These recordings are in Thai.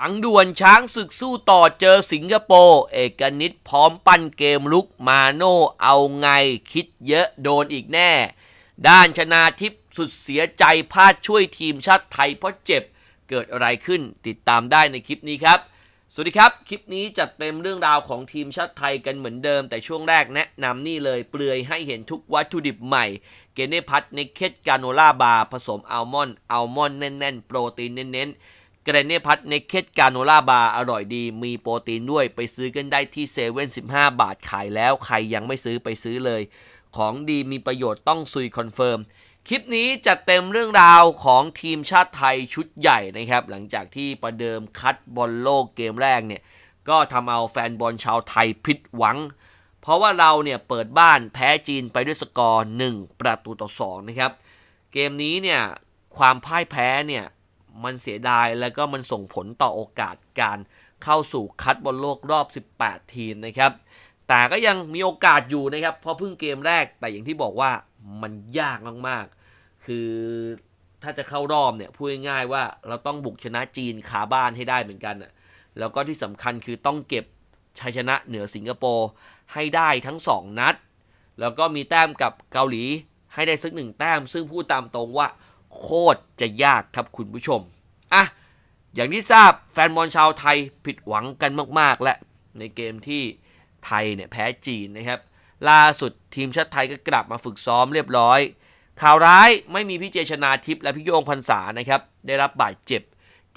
ปังด่วนช้างศึกสู้ต่อเจอสิงคโปร์เอกนิตพร้อมปั้นเกมลุกมาโน่เอาไงคิดเยอะโดนอีกแน่ ด้านชนาทิพย์สุดเสียใจพลาดช่วยทีมชาติไทยเพราะเจ็บเกิดอะไรขึ้นติดตามได้ในคลิปนี้ครับ สวัสดีครับ คลิปนี้จัดเต็มเรื่องราวของทีมชาติไทยกันเหมือนเดิม แต่ช่วงแรกแนะนำนี่เลยเปลือยให้เห็นทุกวัตถุดิบใหม่ เกเนพัทเนเคตกาโนล่าบาร์ผสมอัลมอนด์อัลมอนด์แน่นๆ โปรตีนเน้นๆ กรเนพัทเนเคตกาโนล่าบาร์อร่อยดี มีโปรตีนด้วยไปซื้อกันได้ที่เซเว่น15บาทขายแล้ว ใครยังไม่ซื้อไปซื้อเลย ของดีมีประโยชน์ต้องซุยคอนเฟิร์ม คลิปนี้จะเต็มเรื่องราวของทีมชาติไทยชุดใหญ่นะครับ หลังจากที่ประเดิมคัดบอลโลกเกมแรกเนี่ย ก็ทำเอาแฟนบอลชาวไทยผิดหวัง เพราะว่าเราเนี่ยเปิดบ้านแพ้จีนไปด้วยสกอร์ 1 ประตูต่อ2นะครับ เกมนี้เนี่ยความพ่ายแพ้เนี่ย มันเสียดายแล้วก็มันส่งผลต่อโอกาสการเข้าสู่คัดบอลโลกรอบ 18 ทีมนะครับ แต่ก็ยังมีโอกาสอยู่นะครับ เพราะเพิ่งเกมแรกแต่อย่างที่บอกว่ามันยากมากๆ คือถ้าจะเข้ารอบเนี่ยพูดง่ายๆว่าเราต้องบุกชนะจีนคาบ้านให้ได้เหมือนกันนะแล้วก็ที่สำคัญคือต้องเก็บชัยชนะเหนือสิงคโปร์ให้ได้ทั้ง 2 นัด แล้วก็มีแต้มกับเกาหลีให้ได้สักหนึ่งแต้ม ซึ่งพูดตามตรงว่า โคตรจะยากครับคุณผู้ชมอะอย่างที่ทราบแฟนบอลชาวไทยผิดหวังกันมาก ๆ และ ในเกมที่ไทยเนี่ยแพ้จีนนะครับ ล่าสุดทีมชาติไทยก็กลับมาฝึกซ้อมเรียบร้อย ข่าวร้ายไม่มีพี่เจชนาทิพย์และพี่โยงพันษานะครับ ได้รับบาดเจ็บ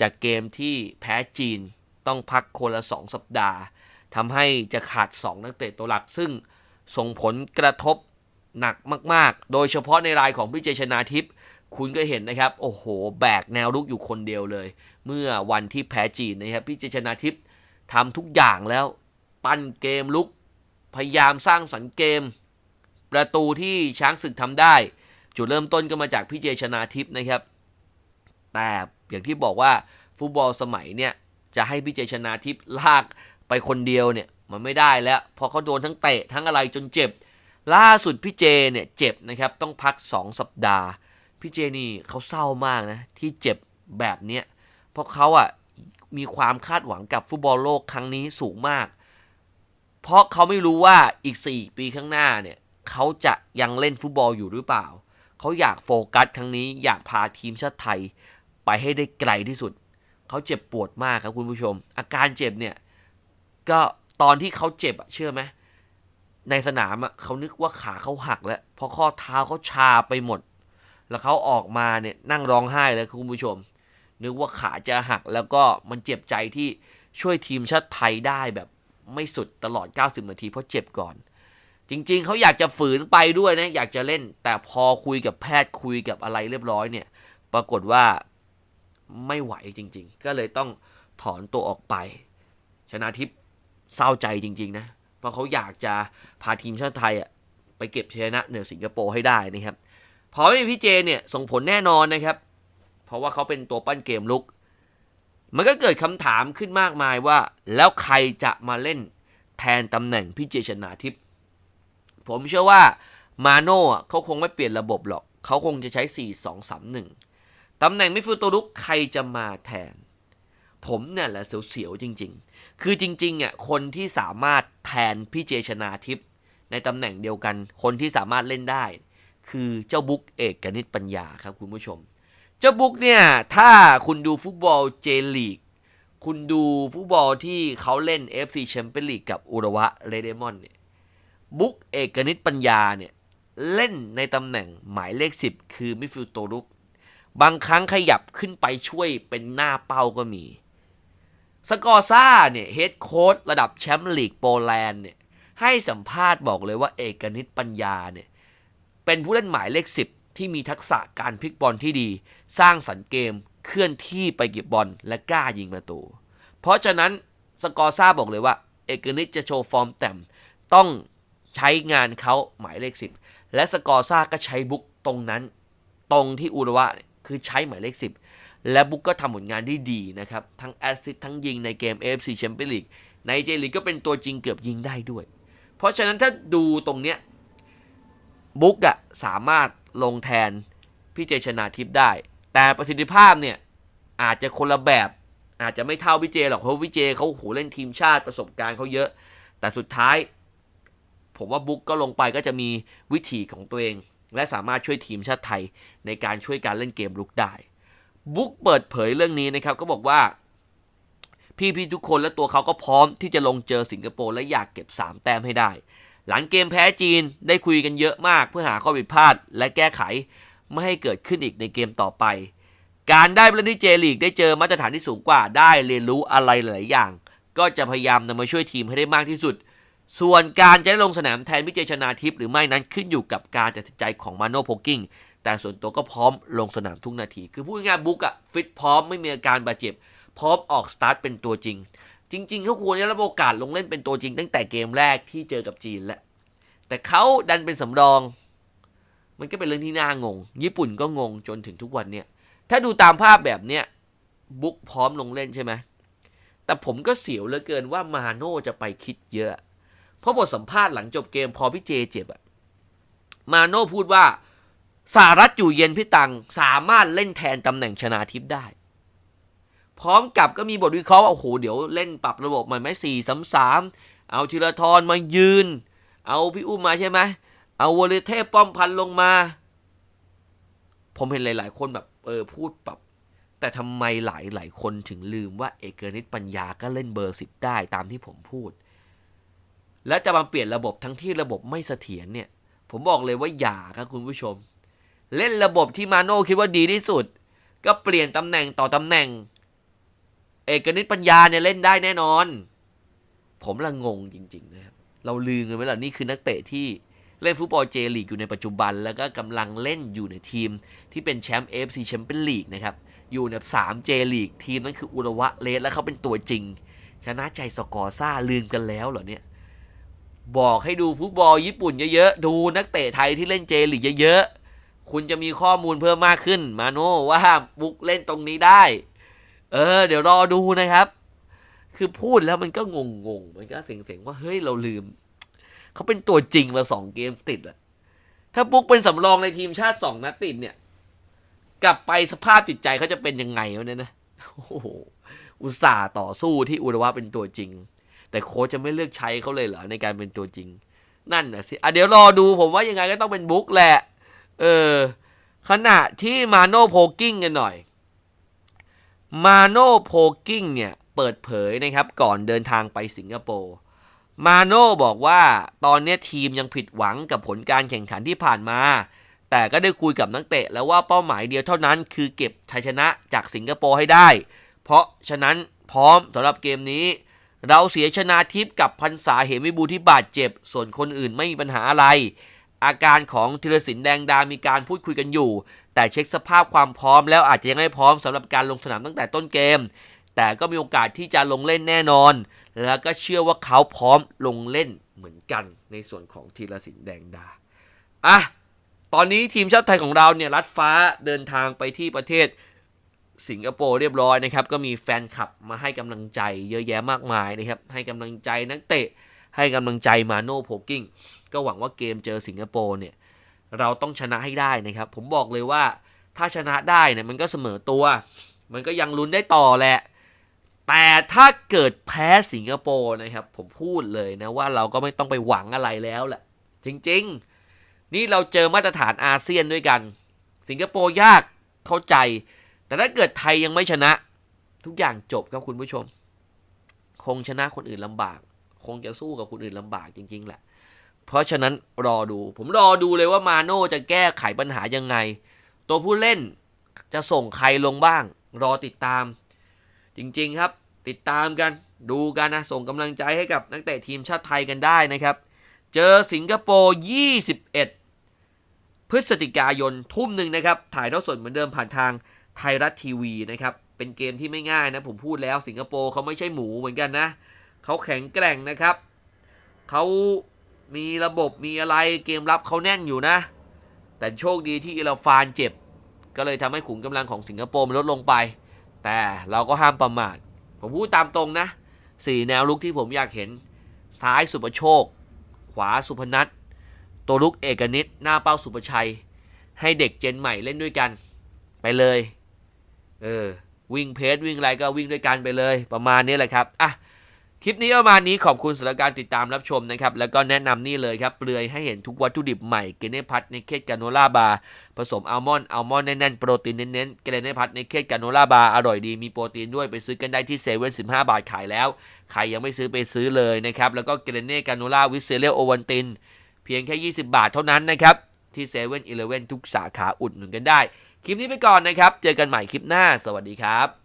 จากเกมที่แพ้จีนต้องพักคนละ 2 สัปดาห์ทำให้จะขาด 2 นักเตะตัวหลัก ซึ่งส่งผลกระทบหนักมาก ๆ โดยเฉพาะในรายของพี่เจชนาทิพย์ คุณก็เห็นนะครับ โอ้โห แบกแนวรุกอยู่คนเดียวเลย เมื่อวันที่แพ้จีนนะครับ พี่เจชนาทิพย์ทำทุกอย่างแล้ว ปั้นเกมลุก พยายามสร้างสรรค์เกม ประตูที่ช้างศึกทำได้ จุดเริ่มต้นก็มาจากพี่เจชนาทิพย์นะครับ แต่อย่างที่บอกว่าฟุตบอลสมัยเนี่ยจะให้พี่เจชนาทิพย์ลากไปคนเดียวเนี่ยมันไม่ได้แล้วเพราะเขาโดนทั้งเตะทั้งอะไรจนเจ็บ ล่าสุดพี่เจเนี่ยเจ็บนะครับต้องพัก 2 สัปดาห์ พี่เจนี่เขาเศร้ามากนะ ที่เจ็บแบบเนี้ยเพราะเขาอะมีความคาดหวังกับฟุตบอลโลกครั้งนี้สูงมาก เพราะเขาไม่รู้ว่าอีก 4 ปีข้างหน้าเนี่ยเขาจะยังเล่นฟุตบอลอยู่หรือเปล่า เขาอยากโฟกัสครั้งนี้อยากพาทีมชาติไทย ไปให้ได้ไกลที่สุด เขาเจ็บปวดมากครับคุณผู้ชม อาการเจ็บเนี่ย ก็ตอนที่เขาเจ็บอะเชื่อไหมในสนามอะเขานึกว่าขาเขาหักแล้วเพราะข้อเท้าเขาชาไปหมด แล้วเขาออกมาเนี่ยนั่งร้องไห้เลยครับคุณผู้ชม นึกว่าขาจะหักแล้วก็มันเจ็บใจที่ช่วยทีมชาติไทยได้แบบไม่สุดตลอด 90 นาทีเพราะเจ็บก่อน จริงๆ เขาอยากจะฝืนไปด้วยนะ อยากจะเล่น แต่พอคุยกับแพทย์คุยกับอะไรเรียบร้อยเนี่ย ปรากฏว่าไม่ไหวจริง ๆ ก็เลยต้องถอนตัวออกไป ชนะทิพย์เศร้าใจจริง ๆ นะ เพราะเขาอยากจะพาทีมชาติไทยอะไปเก็บชัยชนะเหนือสิงคโปร์ให้ได้นะครับ พอไม่มีพี่เจเนี่ยส่งผลแน่นอนนะครับ เพราะว่าเขาเป็นตัวปั้นเกมลุก มันก็เกิดคำถามขึ้นมากมายว่า แล้วใครจะมาเล่นแทนตำแหน่งพี่เจชนาทิพย์ผมเชื่อว่ามาโน่เขาคงไม่เปลี่ยนระบบหรอก เขาคงจะใช้ 4 2 3 1 ตำแหน่งมิฟิลด์ตัวลุกใครจะมาแทน ผมเนี่ยแหละเสียวๆจริง ๆ คือจริงๆอะคนที่สามารถแทนพี่เจชนาทิพย์ในตำแหน่งเดียวกัน คนที่สามารถเล่นได้ คือเจ้าบุ๊กเอกกนิตปัญญาครับคุณผู้ชม เจ้าบุ๊กเนี่ย ถ้าคุณดูฟุตบอลเจลีกคุณดูฟุตบอลที่เขาเล่น FC แชมเปี้ยนลีกกับอุระวะเรเดมอนเนี่ยบุ๊กเอกนิตปัญญาเนี่ย เล่นในตำแหน่งหมายเลข 10 คือมิฟิลด์ตัวลุก บางครั้งขยับขึ้นไปช่วยเป็นหน้าเป้าก็มี สกอร์ซ่าเนี่ยเฮดโค้ชระดับแชมป์ลีกโปแลนด์เนี่ยให้สัมภาษณ์บอกเลยว่าเอกนิตปัญญาเนี่ย เป็นผู้เล่นหมายเลข 10 ที่มีทักษะการพลิกบอลที่ดี สร้างสรรค์เกม เคลื่อนที่ไปเก็บบอลและกล้ายิงประตู เพราะฉะนั้นสกอร์ซ่าบอกเลยว่า เอกนิตจะโชว์ฟอร์มแต่มต้องใช้งานเขาหมายเลข 10 และสกอร์ซ่าก็ใช้บุ๊กตรงนั้น ตรงที่อุระวะคือใช้หมายเลข 10 และบุ๊กก็ทำผลงานได้ดีนะครับ ทั้งแอสซิสต์ทั้งยิงในเกม AFC Champions League ในเจลีกก็เป็นตัวจริงเกือบยิงได้ด้วย เพราะฉะนั้นถ้าดูตรงเนี้ย บุ๊กอะสามารถลงแทนพี่เจชนาทิพย์ได้ แต่ประสิทธิภาพเนี่ยอาจจะคนละแบบ อาจจะไม่เท่าวิเจหรอกเพราะวิเจเขาโหเล่นทีมชาติประสบการณ์เขาเยอะ แต่สุดท้าย ผมว่าบุ๊กก็ลงไปก็จะมีวิธีของตัวเอง และสามารถช่วยทีมชาติไทยในการช่วยการเล่นเกมลุกได้ บุ๊กเปิดเผยเรื่องนี้นะครับก็บอกว่าพี่ๆทุกคนและตัวเขาก็พร้อมที่จะลงเจอสิงคโปร์และอยากเก็บ 3 แต้มให้ได้ หลังเกมแพ้จีนได้คุยกันเยอะมากเพื่อหาข้อผิดพลาด และแก้ไขไม่ให้เกิดขึ้นอีกในเกมต่อไป การได้ไปเล่นที่เจลีกได้เจอมาตรฐานที่สูงกว่าได้เรียนรู้อะไรหลายอย่าง ก็จะพยายามนำมาช่วยทีมให้ได้มากที่สุด ส่วนการจะได้ลงสนามแทนวิเจชนาทิพย์หรือไม่นั้นขึ้นอยู่กับการตัดสินใจของมาโนโพกิ้งแต่ส่วนตัวก็พร้อมลงสนามทุกนาที คือพูดง่ายๆบุ๊กอะฟิตพร้อมไม่มีอาการบาดเจ็บ พร้อมออกสตาร์ทเป็นตัวจริง จริงๆเขาควรจะรับโอกาสลงเล่นเป็นตัวจริง ตั้งแต่เกมแรกที่เจอกับจีนแล้วแต่เขาดันเป็นสำรอง มันก็เป็นเรื่องที่น่างง ญี่ปุ่นก็งงจนถึงทุกวันเนี่ย ถ้าดูตามภาพแบบเนี้ยบุ๊กพร้อมลงเล่นใช่ไหมแต่ผมก็เสียวเหลือเกินว่ามาโน่จะไปคิดเยอะ เพราะบทสัมภาษณ์หลังจบเกมพอพี่เจเจ็บอะมาโน่พูดว่าสารัตอยู่เย็นพี่ตังสามารถเล่นแทนตำแหน่งชนาทิพย์ได้ พร้อมกับก็มีบทวิเคราะห์ว่าโอ้โหเดี๋ยวเล่นปรับระบบใหม่ไหมสี่สามสามเอาธีรทรมายืน เอาพี่อุ้มมาใช่ไหมเอาวอลเลเทพป้อมพันลงมา ผมเห็นหลาย ๆ คนแบบเออพูดปรับแต่ทำไมหลายหลายคนถึงลืมว่าเอกนิตปัญญาก็เล่นเบอร์สิบได้ตามที่ผมพูด และจะมาเปลี่ยนระบบทั้งที่ระบบไม่เสถียรเนี่ย ผมบอกเลยว่าอย่าครับคุณผู้ชม เล่นระบบที่มาโน่คิดว่าดีที่สุด ก็เปลี่ยนตำแหน่งต่อตำแหน่ง เอกนิตปัญญาเนี่ยเล่นได้แน่นอน ผมละงงจริงๆนะครับ เราลืมกันไว้แล้วนี่คือนักเตะที่เล่นฟุตบอลเจลีกอยู่ในปัจจุบัน แล้วก็กำลังเล่นอยู่ในทีมที่เป็นแชมป์เอฟซีแชมเปี้ยนลีกนะครับ อยู่ในสามเจลีกทีมนั้นคืออุระวะเลสและเขาเป็นตัวจริง ชนะใจสกอร์ซ่าลืมกันแล้วเหรอเนี่ย บอกให้ดูฟุตบอลญี่ปุ่นเยอะๆ ดูนักเตะไทยที่เล่นเจลีกเยอะๆ คุณจะมีข้อมูลเพิ่มมากขึ้น มาโน่ว่าบุกเล่นตรงนี้ได้ เออ เดี๋ยวรอดูนะครับ คือพูดแล้วมันก็งงๆมันก็เสียงๆว่าเฮ้ยเราลืม เขาเป็นตัวจริงมาสองเกมติดอะถ้าบุ๊กเป็นสำรองในทีมชาติสองนัดติดเนี่ย กลับไปสภาพจิตใจเขาจะเป็นยังไงวะเนี่ยนะโอ้โหอุตส่าห์ต่อสู้ที่อุระวะเป็นตัวจริง แต่โค้ชจะไม่เลือกใช้เขาเลยเหรอในการเป็นตัวจริง นั่นนะสิอะเดี๋ยวรอดูผมว่ายังไงก็ต้องเป็นบุ๊กแหละ เออ ขณะที่มาโนโพกิ้งกันหน่อย มาโน่โพกิ้งเนี่ยเปิดเผยนะครับก่อนเดินทางไปสิงคโปร์มาโน่บอกว่าตอนนี้ทีมยังผิดหวังกับผลการแข่งขันที่ผ่านมา แต่ก็ได้คุยกับนักเตะแล้วว่าเป้าหมายเดียวเท่านั้นคือเก็บชัยชนะจากสิงคโปร์ให้ได้ เพราะฉะนั้นพร้อมสำหรับเกมนี้ เราเสียชนะทิพย์กับพันษาเหมวิบูที่บาดเจ็บ ส่วนคนอื่นไม่มีปัญหาอะไร อาการของธีรศิลป์แดงดามีการพูดคุยกันอยู่ แต่เช็คสภาพความพร้อมแล้วอาจจะยังไม่พร้อมสำหรับการลงสนามตั้งแต่ต้นเกม แต่ก็มีโอกาสที่จะลงเล่นแน่นอน แล้วก็เชื่อว่าเขาพร้อมลงเล่นเหมือนกันในส่วนของธีรศิลป์แดงดาอะตอนนี้ทีมชาติไทยของเราเนี่ยรัดฟ้าเดินทางไปที่ประเทศสิงคโปร์เรียบร้อยนะครับ ก็มีแฟนคลับมาให้กำลังใจเยอะแยะมากมายนะครับ ให้กำลังใจนักเตะ ให้กำลังใจมาโน่โพกิ้ง ก็หวังว่าเกมเจอสิงคโปร์เนี่ย เราต้องชนะให้ได้นะครับ ผมบอกเลยว่าถ้าชนะได้เนี่ยมันก็เสมอตัว มันก็ยังลุ้นได้ต่อแหละ แต่ถ้าเกิดแพ้สิงคโปร์นะครับ ผมพูดเลยนะว่าเราก็ไม่ต้องไปหวังอะไรแล้วแหละ จริงๆ นี่เราเจอมาตรฐานอาเซียนด้วยกัน สิงคโปร์ยากเข้าใจ แต่ถ้าเกิดไทยยังไม่ชนะ ทุกอย่างจบครับคุณผู้ชม คงชนะคนอื่นลำบาก คงจะสู้กับคนอื่นลำบากจริง ๆ แหละ เพราะฉะนั้นรอดู ผมรอดูเลยว่ามาโน่จะแก้ไขปัญหายังไง ตัวผู้เล่นจะส่งใครลงบ้าง รอติดตาม จริงๆครับ ติดตามกัน ดูกันนะ ส่งกำลังใจให้กับนักเตะทีมชาติไทยกันได้นะครับ เจอสิงคโปร์ 21 พฤศจิกายนทุ่มหนึ่งนะครับ ถ่ายทอดสดเหมือนเดิมผ่านทางไทยรัฐทีวีนะครับ เป็นเกมที่ไม่ง่ายนะ ผมพูดแล้วสิงคโปร์เขาไม่ใช่หมูเหมือนกันนะ เขาแข็งแกร่งนะครับ เขา มีระบบมีอะไรเกมรับเขาแน่นอยู่นะ แต่โชคดีที่อิราฟานเจ็บ ก็เลยทำให้ขุนกำลังของสิงคโปร์มันลดลงไป แต่เราก็ห้ามประมาท ผมพูดตามตรงนะสี่แนวลุกที่ผมอยากเห็น ซ้ายสุประโชค ขวาสุพนัทตัวลุกเอกนิตหน้าเป้าสุประชัย ให้เด็กเจนใหม่เล่นด้วยกัน ไปเลย เออวิ่งเพจวิ่งอะไรก็วิ่งด้วยกันไปเลย ประมาณนี้แหละครับอะ คลิปนี้ประมาณนี้ขอบคุณสำหรับการติดตามรับชมนะครับ แล้วก็แนะนำนี่เลยครับ เปลือยให้เห็นทุกวัตถุดิบใหม่เกเนพัทในเคสกาโนล่าบาร์ผสมอัลมอนด์อัลมอนด์แน่นๆ โปรตีนเน้นๆเกเนพัทในเคสกาโนล่าบาร์อร่อยดีมีโปรตีนด้วยไปซื้อกันได้ที่เซเว่นสิบห้าบาทขายแล้ว ใครยังไม่ซื้อไปซื้อเลยนะครับ แล้วก็เกเนกาโนล่าวิเซเลโอวันตินเพียงแค่ 20 บาทเท่านั้นนะครับที่เซเว่นอีเลเว่นทุกสาขาอุดหนุนกันได้ คลิปนี้ไปก่อนนะครับ เจอกันใหม่คลิปหน้า สวัสดีครับ